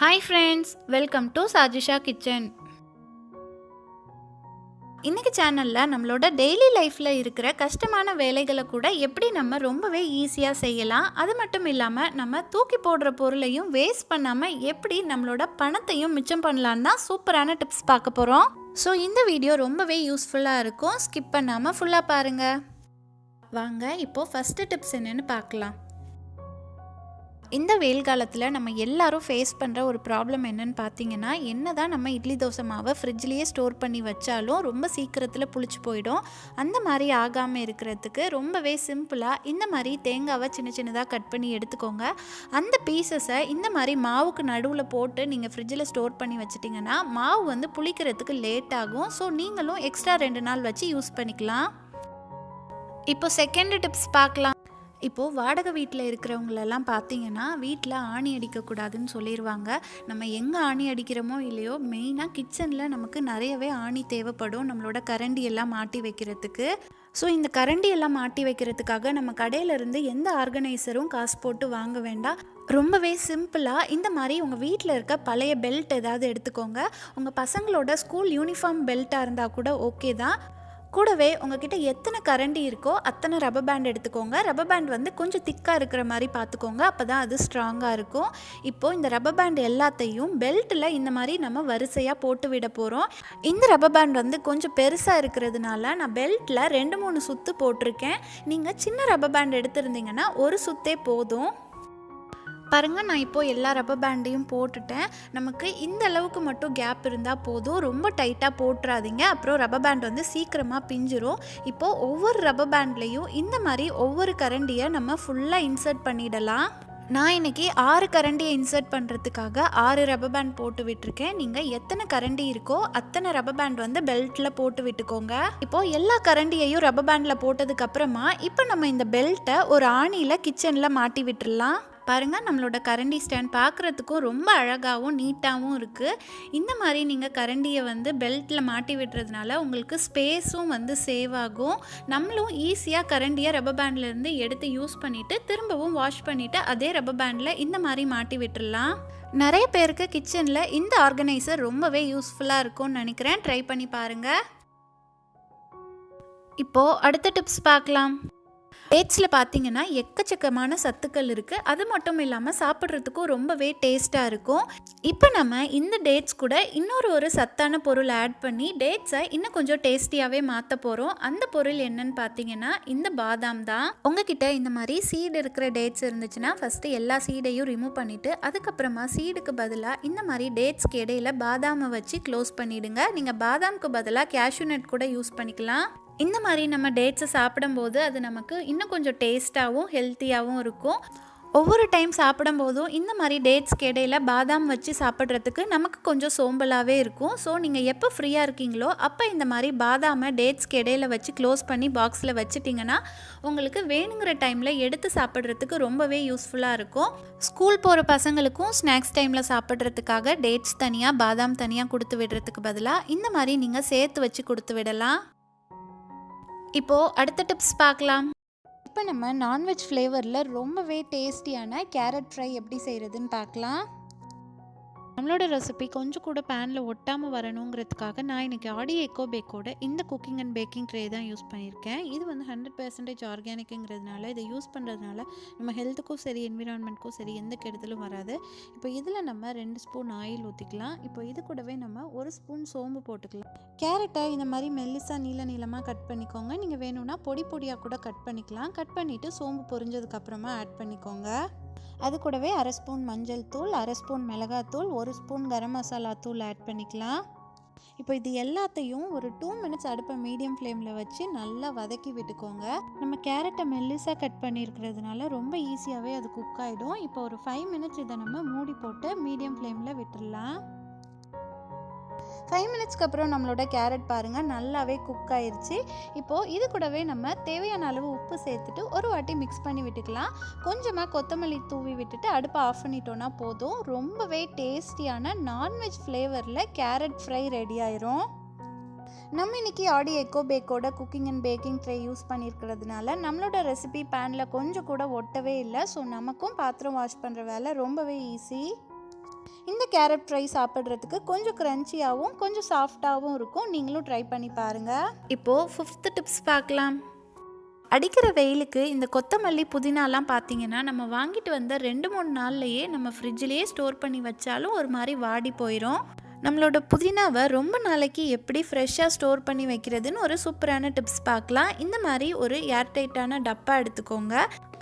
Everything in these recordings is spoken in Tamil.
Hi friends welcome to Sajisha kitchen இன்னைக்கு சேனலில் நம்மளோட டெய்லி லைஃப்பில் இருக்கிற கஷ்டமான வேலைகளை கூட எப்படி நம்ம ரொம்பவே ஈஸியாக செய்யலாம்? அது மட்டும் இல்லாமல் நம்ம தூக்கி போடுற பொருளையும் வேஸ்ட் பண்ணாமல் எப்படி நம்மளோட பணத்தையும் மிச்சம் பண்ணலான்னு தான் சூப்பரான டிப்ஸ் பார்க்க போகிறோம் ஸோ இந்த வீடியோ ரொம்பவே யூஸ்ஃபுல்லாக இருக்கும். ஸ்கிப் பண்ணாமல் ஃபுல்லாக பாருங்கள் வாங்க இப்போது ஃபஸ்ட்டு டிப்ஸ் என்னென்னு பார்க்கலாம். இந்த வெயில் காலத்தில் நம்ம எல்லாரும் ஃபேஸ் பண்ணுற ஒரு ப்ராப்ளம் என்னன்னு பார்த்தீங்கன்னா என்ன தான் நம்ம இட்லி தோசை மாவை ஃப்ரிட்ஜ்லேயே ஸ்டோர் பண்ணி வச்சாலும் ரொம்ப சீக்கிரத்தில் புளிச்சு போயிடும். அந்த மாதிரி ஆகாமல் இருக்கிறதுக்கு ரொம்பவே சிம்பிளாக இந்த மாதிரி தேங்காவை சின்ன சின்னதாக கட் பண்ணி எடுத்துக்கோங்க. அந்த பீசஸை இந்த மாதிரி மாவுக்கு நடுவில் போட்டு நீங்கள் ஃப்ரிட்ஜில் ஸ்டோர் பண்ணி வச்சிட்டிங்கன்னா மாவு வந்து புளிக்கிறதுக்கு லேட் ஆகும். ஸோ நீங்களும் எக்ஸ்ட்ரா ரெண்டு நாள் வச்சு யூஸ் பண்ணிக்கலாம். இப்போ செகண்ட் டிப்ஸ் பார்க்கலாம். இப்போது வாடகை வீட்டில் இருக்கிறவங்களெல்லாம் பார்த்தீங்கன்னா வீட்டில் ஆணி அடிக்கக்கூடாதுன்னு சொல்லிடுவாங்க நம்ம எங்கே ஆணி அடிக்கிறோமோ இல்லையோ மெயினாக கிச்சனில் நமக்கு நிறையவே ஆணி தேவைப்படும். நம்மளோட கரண்டி எல்லாம் மாட்டி வைக்கிறதுக்கு. ஸோ இந்த கரண்டி எல்லாம் மாட்டி வைக்கிறதுக்காக நம்ம கடையிலேருந்து எந்த ஆர்கனைசரும் காசு போட்டு வாங்க வேண்டாம். ரொம்பவே சிம்பிளாக இந்த மாதிரி உங்கள் வீட்டில் இருக்க பழைய பெல்ட் ஏதாவது எடுத்துக்கோங்க. உங்கள் பசங்களோட ஸ்கூல் யூனிஃபார்ம் பெல்ட்டாக இருந்தால் கூட ஓகே தான். கூடவே உங்ககிட்ட எத்தனை கரண்டி இருக்கோ அத்தனை ரப்பர் பேண்ட் எடுத்துக்கோங்க. ரப்பர் பேண்ட் வந்து கொஞ்சம் திக்காக இருக்கிற மாதிரி பார்த்துக்கோங்க. அப்போ தான் அது ஸ்ட்ராங்காக இருக்கும். இப்போது இந்த ரப்பர் பேண்ட் எல்லாத்தையும் பெல்ட்டில் இந்த மாதிரி நம்ம வரிசையாக போட்டு விட போகிறோம் இந்த ரப்பர் பேண்ட் வந்து கொஞ்சம் பெருசாக இருக்கிறதுனால நான் பெல்ட்டில் ரெண்டு மூணு சுற்று போட்டிருக்கேன். நீங்கள் சின்ன ரப்பர் பேண்ட் எடுத்திருந்தீங்கன்னா ஒரு சுத்தே போதும். பாருங்கள் நான் இப்போது எல்லா ரப்பர் பேண்டையும் போட்டுட்டேன். நமக்கு இந்த அளவுக்கு மட்டும் கேப் இருந்தால் போதும். ரொம்ப டைட்டாக போட்டுறாதீங்க. அப்புறம் ரப்பர் பேண்ட் வந்து சீக்கிரமாக பிஞ்சிரும். இப்போது ஒவ்வொரு ரப்பர் பேண்ட்லேயும் இந்த மாதிரி ஒவ்வொரு கரண்டியை நம்ம ஃபுல்லாக இன்சர்ட் பண்ணிடலாம். நான் இன்றைக்கி ஆறு கரண்டியை இன்சர்ட் பண்ணுறதுக்காக ஆறு ரப்பர் பேண்ட் போட்டு விட்டுருக்கேன். நீங்கள் எத்தனை கரண்டி இருக்கோ அத்தனை ரப்பர் பேண்ட் வந்து பெல்ட்டில் போட்டு விட்டுக்கோங்க. இப்போது எல்லா கரண்டியையும் ரப்பர் பேண்டில் போட்டதுக்கப்புறமா இப்போ நம்ம இந்த பெல்ட்டை ஒரு ஆணியில் கிச்சனில் மாட்டி விட்டுடலாம் பாருங்கள் நம்மளோட கரண்டி ஸ்டாண்ட் பார்க்குறதுக்கும் ரொம்ப அழகாகவும் நீட்டாகவும் இருக்குது இந்த மாதிரி நீங்கள் கரண்டியை வந்து பெல்ட்டில் மாட்டி விடுறதுனால உங்களுக்கு ஸ்பேஸும் வந்து சேவ் ஆகும். நம்மளும் ஈஸியாக கரண்டியை ரப்பர் பேண்ட்லேருந்து எடுத்து யூஸ் பண்ணிவிட்டு திரும்பவும் வாஷ் பண்ணிவிட்டு அதே ரப்பர் பேண்டில் இந்த மாதிரி மாட்டி விட்டுடலாம் நிறைய பேருக்கு கிச்சனில் இந்த ஆர்கனைசர் ரொம்பவே யூஸ்ஃபுல்லாக இருக்கும்னு நினைக்கிறேன். ட்ரை பண்ணி பாருங்கள் இப்போது அடுத்த டிப்ஸ் பார்க்கலாம் டேட்ஸில் பார்த்தீங்கன்னா எக்கச்சக்கமான சத்துக்கள் இருக்குது அது மட்டும் இல்லாமல் சாப்பிட்றதுக்கும் ரொம்பவே டேஸ்ட்டாக இருக்கும். இப்போ நம்ம இந்த டேட்ஸ் கூட இன்னொரு ஒரு சத்தான பொருள் ஆட் பண்ணி டேட்ஸை இன்னும் கொஞ்சம் டேஸ்டியாகவே மாற்ற போகிறோம் அந்த பொருள் என்னன்னு பார்த்தீங்கன்னா இந்த பாதாம் தான். உங்ககிட்ட இந்த மாதிரி சீடு இருக்கிற டேட்ஸ் இருந்துச்சுன்னா ஃபஸ்ட்டு எல்லா சீடையும் ரிமூவ் பண்ணிவிட்டு அதுக்கப்புறமா சீடுக்கு பதிலாக இந்த மாதிரி டேட்ஸ்க்கு இடையில பாதாமை வச்சு க்ளோஸ் பண்ணிவிடுங்க நீங்கள் பாதாமுக்கு பதிலாக கேஷ்யூ நட் கூட யூஸ் பண்ணிக்கலாம். இந்த மாதிரி நம்ம டேட்ஸை சாப்பிடும்போது அது நமக்கு இன்னும் கொஞ்சம் டேஸ்ட்டாகவும் ஹெல்த்தியாகவும் இருக்கும். ஒவ்வொரு டைம் சாப்பிடும்போதும் இந்த மாதிரி டேட்ஸ்க்கு இடையில பாதாம் வச்சு சாப்பிட்றதுக்கு நமக்கு கொஞ்சம் சோம்பலாகவே இருக்கும். ஸோ நீங்கள் எப்போ ஃப்ரீயாக இருக்கீங்களோ அப்போ இந்த மாதிரி பாதாமை டேட்ஸ்க்கு இடையில வச்சு க்ளோஸ் பண்ணி பாக்ஸில் வச்சுட்டிங்கன்னா உங்களுக்கு வேணுங்கிற டைமில் எடுத்து சாப்பிட்றதுக்கு ரொம்பவே யூஸ்ஃபுல்லாக இருக்கும். ஸ்கூல் போகிற பசங்களுக்கும் ஸ்நாக்ஸ் டைமில் சாப்பிட்றதுக்காக டேட்ஸ் தனியாக பாதாம் தனியாக கொடுத்து விடுறதுக்கு பதிலாக இந்த மாதிரி நீங்கள் சேர்த்து வச்சு கொடுத்து விடலாம். இப்போது அடுத்த டிப்ஸ் பார்க்கலாம். இப்போ நம்ம நான்வெஜ் ஃப்ளேவரில் ரொம்பவே டேஸ்டியான கேரட் ஃப்ரை எப்படி செய்கிறதுன்னு பார்க்கலாம். நம்மளோட ரெசிபி கொஞ்சம் கூட பேனில் ஒட்டாமல் வரணுங்கிறதுக்காக நான் இன்றைக்கி ஆடி எக்கோ பேக்கோட இந்த குக்கிங் அண்ட் பேக்கிங் ட்ரே தான் யூஸ் பண்ணியிருக்கேன். இது வந்து ஹண்ட்ரட் பர்சன்டேஜ் ஆர்கானிக்குங்கிறதுனால இதை யூஸ் பண்ணுறதுனால நம்ம ஹெல்த்துக்கும் சரி என்விரான்மெண்ட்க்கும் சரி எந்த கெடுதலும் வராது. இப்போ இதில் நம்ம ரெண்டு ஸ்பூன் ஆயில் ஊற்றிக்கலாம் இப்போ இது கூடவே நம்ம ஒரு ஸ்பூன் சோம்பு போட்டுக்கலாம். கேரட்டை இந்த மாதிரி மெல்லிசாக நீள நீளமாக கட் பண்ணிக்கோங்க. நீங்கள் வேணும்னா பொடி பொடியாக கூட கட் பண்ணிக்கலாம். கட் பண்ணிவிட்டு சோம்பு பொரிஞ்சதுக்கப்புறமா ஆட் பண்ணிக்கோங்க. அது கூடவே அரை ஸ்பூன் மஞ்சள் தூள் அரை ஸ்பூன் மிளகாத்தூள் ஒரு ஸ்பூன் கரம் மசாலா தூள் ஆட் பண்ணிக்கலாம். இப்போ இது எல்லாத்தையும் ஒரு டூ மினிட்ஸ் அடுப்பை மீடியம் ஃப்ளேமில் வச்சு நல்லா வதக்கி விட்டுக்கோங்க. நம்ம கேரட்டை மெல்லிஸாக கட் பண்ணியிருக்கிறதுனால ரொம்ப ஈஸியாகவே அது குக் ஆகிடும் இப்போ ஒரு ஃபைவ் மினிட்ஸ் இதை நம்ம மூடி போட்டு மீடியம் ஃப்ளேமில் விட்டுடலாம் ஃபைவ் மினிட்ஸ்க்கு அப்புறம் நம்மளோட கேரட் பாருங்கள் நல்லாவே குக் ஆயிடுச்சு இப்போது இது கூடவே நம்ம தேவையான அளவு உப்பு சேர்த்துட்டு ஒரு வாட்டி மிக்ஸ் பண்ணி விட்டுக்கலாம். கொஞ்சமாக கொத்தமல்லி தூவி விட்டுட்டு அடுப்பை ஆஃப் பண்ணிட்டோன்னா போதும். ரொம்பவே டேஸ்டியான நான்வெஜ் ஃப்ளேவரில் கேரட் ஃப்ரை ரெடி ஆயிரும். நம்ம இன்னைக்கு ஆடி எக்கோ பேக்கோட cooking and baking tray use பண்ணியிருக்கிறதுனால நம்மளோட ரெசிபி பேனில் கொஞ்சம் கூட ஒட்டவே இல்லை. ஸோ நமக்கும் பாத்திரம் வாஷ் பண்ணுற வேலை ரொம்பவே ஈஸி இந்த கேரட் ஃப்ரை சாப்பிட்றதுக்கு கொஞ்சம் க்ரன்ச்சியாகவும் கொஞ்சம் சாஃப்டாகவும் இருக்கும். நீங்களும் ட்ரை பண்ணி பாருங்கள் இப்போது ஃபிஃப்த்து டிப்ஸ் பார்க்கலாம். அடிக்கிற வெயிலுக்கு இந்த கொத்தமல்லி புதினாலாம் பார்த்தீங்கன்னா நம்ம வாங்கிட்டு வந்த ரெண்டு மூணு நாள்லையே நம்ம ஃப்ரிட்ஜிலேயே ஸ்டோர் பண்ணி வச்சாலும் ஒரு மாதிரி வாடி போயிடும் நம்மளோட புதினாவை ரொம்ப நாளைக்கு எப்படி ஃப்ரெஷ்ஷாக ஸ்டோர் பண்ணி வைக்கிறதுன்னு ஒரு சூப்பரான டிப்ஸ் பார்க்கலாம். இந்த மாதிரி ஒரு ஏர்டைட்டான டப்பா எடுத்துக்கோங்க.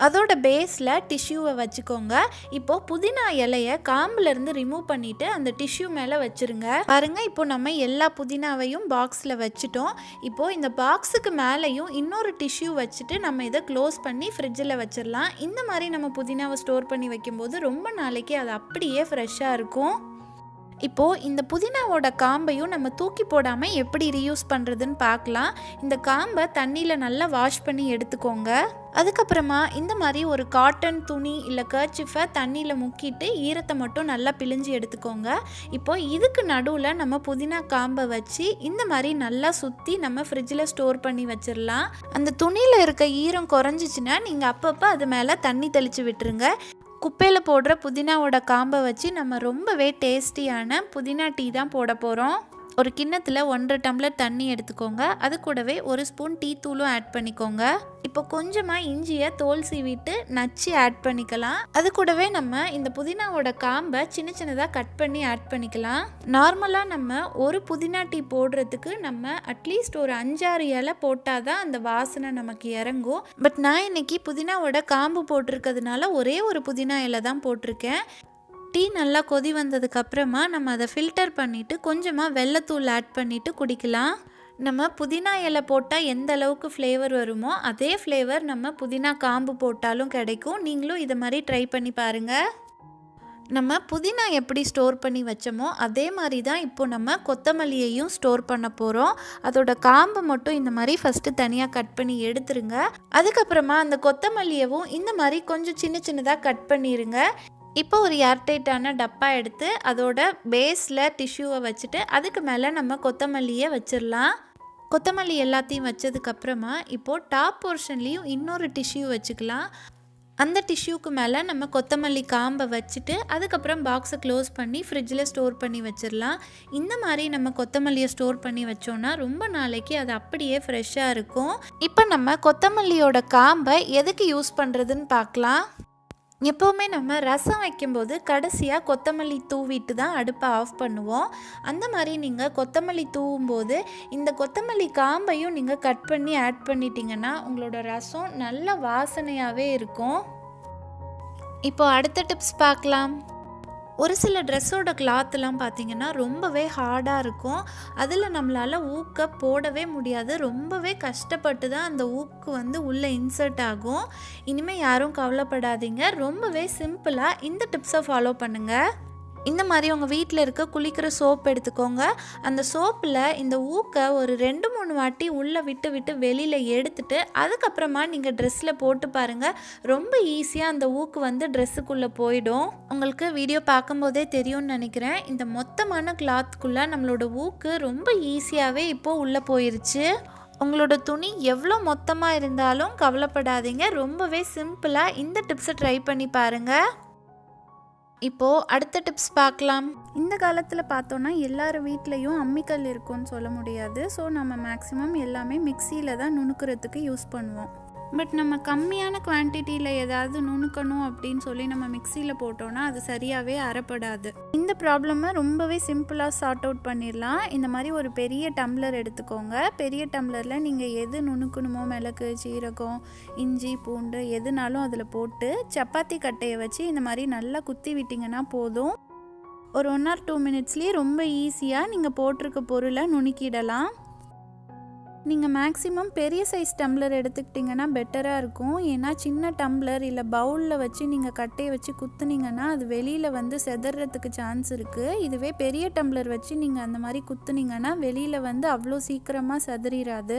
அதோட பேஸில் டிஷ்யூவை வச்சுக்கோங்க. இப்போது புதினா இலைய காம்புலேருந்து ரிமூவ் பண்ணிவிட்டு அந்த டிஷ்யூ மேலே வச்சுருங்க. பாருங்கள் இப்போ நம்ம எல்லா புதினாவையும் பாக்ஸில் வச்சுட்டோம். இப்போது இந்த பாக்ஸுக்கு மேலேயும் இன்னொரு டிஷ்யூ வச்சுட்டு நம்ம இதை க்ளோஸ் பண்ணி ஃப்ரிட்ஜில் வச்சிடலாம் இந்த மாதிரி நம்ம புதினாவை ஸ்டோர் பண்ணி வைக்கும்போது ரொம்ப நாளைக்கு அது அப்படியே ஃப்ரெஷ்ஷாக இருக்கும். இப்போது இந்த புதினாவோட காம்பையும் நம்ம தூக்கி போடாமல் எப்படி ரீயூஸ் பண்ணுறதுன்னு பார்க்கலாம். இந்த காம்பை தண்ணியில் நல்லா வாஷ் பண்ணி எடுத்துக்கோங்க. அதுக்கப்புறமா இந்த மாதிரி ஒரு காட்டன் துணி இல்லை கர்ச்சிஃபை தண்ணியில் முக்கிட்டு ஈரத்தை மட்டும் நல்லா பிழிஞ்சு எடுத்துக்கோங்க. இப்போ இதுக்கு நடுவில் நம்ம புதினா காம்பை வச்சு இந்த மாதிரி நல்லா சுற்றி நம்ம ஃப்ரிட்ஜில் ஸ்டோர் பண்ணி வச்சிடலாம் அந்த துணியில் இருக்க ஈரம் குறைஞ்சிச்சின்னா நீங்கள் அப்பப்போ அது மேலே தண்ணி தெளித்து விட்டுருங்க. குப்பையில் போடுற புதினாவோட காம்பை வச்சு நம்ம ரொம்பவே டேஸ்டியான புதினா டீ தான் போட போகிறோம் ஒரு கிண்ணத்தில் ஒன்றரை டம்ளர் தண்ணி எடுத்துக்கோங்க. அது கூடவே ஒரு ஸ்பூன் டீ தூளும் ஆட் பண்ணிக்கோங்க. இப்போ கொஞ்சமாக இஞ்சியை தோல் சீவிட்டு நச்சு ஆட் பண்ணிக்கலாம். அது கூடவே நம்ம இந்த புதினாவோட காம்பை சின்ன சின்னதாக கட் பண்ணி ஆட் பண்ணிக்கலாம். நார்மலாக நம்ம ஒரு புதினா டீ போடுறதுக்கு நம்ம அட்லீஸ்ட் ஒரு அஞ்சாறு இலை போட்டால் தான் அந்த வாசனை நமக்கு இறங்கும். பட் நான் இன்னைக்கு புதினாவோட காம்பு போட்டிருக்கிறதுனால ஒரே ஒரு புதினா இலை தான் போட்டிருக்கேன். டீ நல்லா கொதி வந்ததுக்கு அப்புறமா நம்ம அதை ஃபில்டர் பண்ணிவிட்டு கொஞ்சமாக வெள்ளத்தூள் ஆட் பண்ணிவிட்டு குடிக்கலாம். நம்ம புதினா இலை போட்டால் எந்த அளவுக்கு ஃப்ளேவர் வருமோ அதே ஃப்ளேவர் நம்ம புதினா காம்பு போட்டாலும் கிடைக்கும். நீங்களும் இதை மாதிரி ட்ரை பண்ணி பாருங்கள் நம்ம புதினா எப்படி ஸ்டோர் பண்ணி வச்சோமோ அதே மாதிரி தான் இப்போ நம்ம கொத்தமல்லியையும் ஸ்டோர் பண்ண போகிறோம் அதோட காம்பு மட்டும் இந்த மாதிரி ஃபஸ்ட்டு தனியாக கட் பண்ணி எடுத்துருங்க. அதுக்கப்புறமா அந்த கொத்தமல்லியவும் இந்த மாதிரி கொஞ்சம் சின்ன சின்னதாக கட் பண்ணிடுங்க இப்போ ஒரு ஏர்டைட்டான டப்பா எடுத்து அதோட பேஸில் டிஷ்யூவை வச்சுட்டு அதுக்கு மேலே நம்ம கொத்தமல்லியை வச்சிடலாம் கொத்தமல்லி எல்லாத்தையும் வச்சதுக்கப்புறமா இப்போது டாப் போர்ஷன்லேயும் இன்னொரு டிஷ்யூ வச்சுக்கலாம். அந்த டிஷ்யூக்கு மேலே நம்ம கொத்தமல்லி காம்பை வச்சுட்டு அதுக்கப்புறம் பாக்ஸை க்ளோஸ் பண்ணி ஃப்ரிட்ஜில் ஸ்டோர் பண்ணி வச்சிடலாம் இந்த மாதிரி நம்ம கொத்தமல்லியை ஸ்டோர் பண்ணி வச்சோன்னா ரொம்ப நாளைக்கு அது அப்படியே ஃப்ரெஷ்ஷாக இருக்கும். இப்போ நம்ம கொத்தமல்லியோட காம்பை எதுக்கு யூஸ் பண்ணுறதுன்னு பார்க்கலாம். எப்போவுமே நம்ம ரசம் வைக்கும்போது கடைசியாக கொத்தமல்லி தூவிட்டு தான் அடுப்பை ஆஃப் பண்ணுவோம். அந்த மாதிரி நீங்கள் கொத்தமல்லி தூவும்போது இந்த கொத்தமல்லி காம்பையும் நீங்கள் கட் பண்ணி ஆட் பண்ணிட்டீங்கன்னா உங்களோட ரசம் நல்ல வாசனையாகவே இருக்கும். இப்போ அடுத்த டிப்ஸ் பார்க்கலாம். ஒரு சில ட்ரெஸ்ஸோட கிளாத்லாம் பார்த்தீங்கன்னா ரொம்பவே ஹார்டாக இருக்கும். அதில் நம்மளால் ஊக்க போடவே முடியாது. ரொம்பவே கஷ்டப்பட்டு தான் அந்த ஊக்கு வந்து உள்ளே இன்சர்ட் ஆகும். இனிமேல் யாரும் கவலைப்படாதீங்க. ரொம்பவே சிம்பிளாக இந்த டிப்ஸை ஃபாலோ பண்ணுங்கள் இந்த மாதிரி உங்கள் வீட்டில் இருக்க குளிக்கிற சோப் எடுத்துக்கோங்க. அந்த சோப்பில் இந்த ஊக்கை ஒரு ரெண்டு மூணு வாட்டி உள்ளே விட்டு விட்டு வெளியில் எடுத்துட்டு அதுக்கப்புறமா நீங்கள் ட்ரெஸ்ஸில் போட்டு பாருங்கள் ரொம்ப ஈஸியாக அந்த ஊக்கு வந்து ட்ரெஸ்ஸுக்குள்ளே போயிடும். உங்களுக்கு வீடியோ பார்க்கும்போதே தெரியும்னு நினைக்கிறேன். இந்த மொத்தமான கிளாத்துக்குள்ளே நம்மளோட ஊக்கு ரொம்ப ஈஸியாகவே இப்போது உள்ளே போயிருச்சு. உங்களோட துணி எவ்வளோ மொத்தமாக இருந்தாலும் கவலைப்படாதீங்க. ரொம்பவே சிம்பிளாக இந்த டிப்ஸை ட்ரை பண்ணி பாருங்கள் இப்போது அடுத்த டிப்ஸ் பார்க்கலாம். இந்த காலத்தில் பார்த்தோன்னா எல்லார் வீட்லேயும் அம்மிக்கல் இருக்கும்னு சொல்ல முடியாது. ஸோ நம்ம மேக்ஸிமம் எல்லாமே மிக்சியில் தான் நுணுக்கிறதுக்கு யூஸ் பண்ணுவோம். பட் நம்ம கம்மியான குவான்டிட்டியில் ஏதாவது நுணுக்கணும் அப்படின்னு சொல்லி நம்ம மிக்சியில் போட்டோன்னா அது சரியாகவே அறப்படாது. இந்த ப்ராப்ளமை ரொம்பவே சிம்பிளாக சார்ட் அவுட் பண்ணிடலாம். இந்த மாதிரி ஒரு பெரிய டம்ளர் எடுத்துக்கோங்க. பெரிய டம்ளரில் நீங்கள் எது நுணுக்கணுமோ மிளகு சீரகம் இஞ்சி பூண்டு எதுனாலும் அதில் போட்டு சப்பாத்தி கட்டையை வச்சு இந்த மாதிரி நல்லா குத்தி விட்டிங்கன்னா போதும். ஒரு ஒன் ஆர் டூ மினிட்ஸ்லேயே ரொம்ப ஈஸியாக நீங்கள் போட்டிருக்க பொருளை நுணுக்கிடலாம். நீங்கள் மேக்ஸிமம் பெரிய சைஸ் டம்ளர் எடுத்துக்கிட்டிங்கன்னா பெட்டராக இருக்கும். ஏன்னா சின்ன டம்ளர் இல்லை பவுலில் வச்சு நீங்கள் கட்டையை வச்சு குத்துனீங்கன்னா அது வெளியில் வந்து செதறதுக்கு சான்ஸ் இருக்குது இதுவே பெரிய டம்ளர் வச்சு நீங்கள் அந்த மாதிரி குத்துனீங்கன்னா வெளியில் வந்து அவ்வளோ சீக்கிரமாக செதறிடாது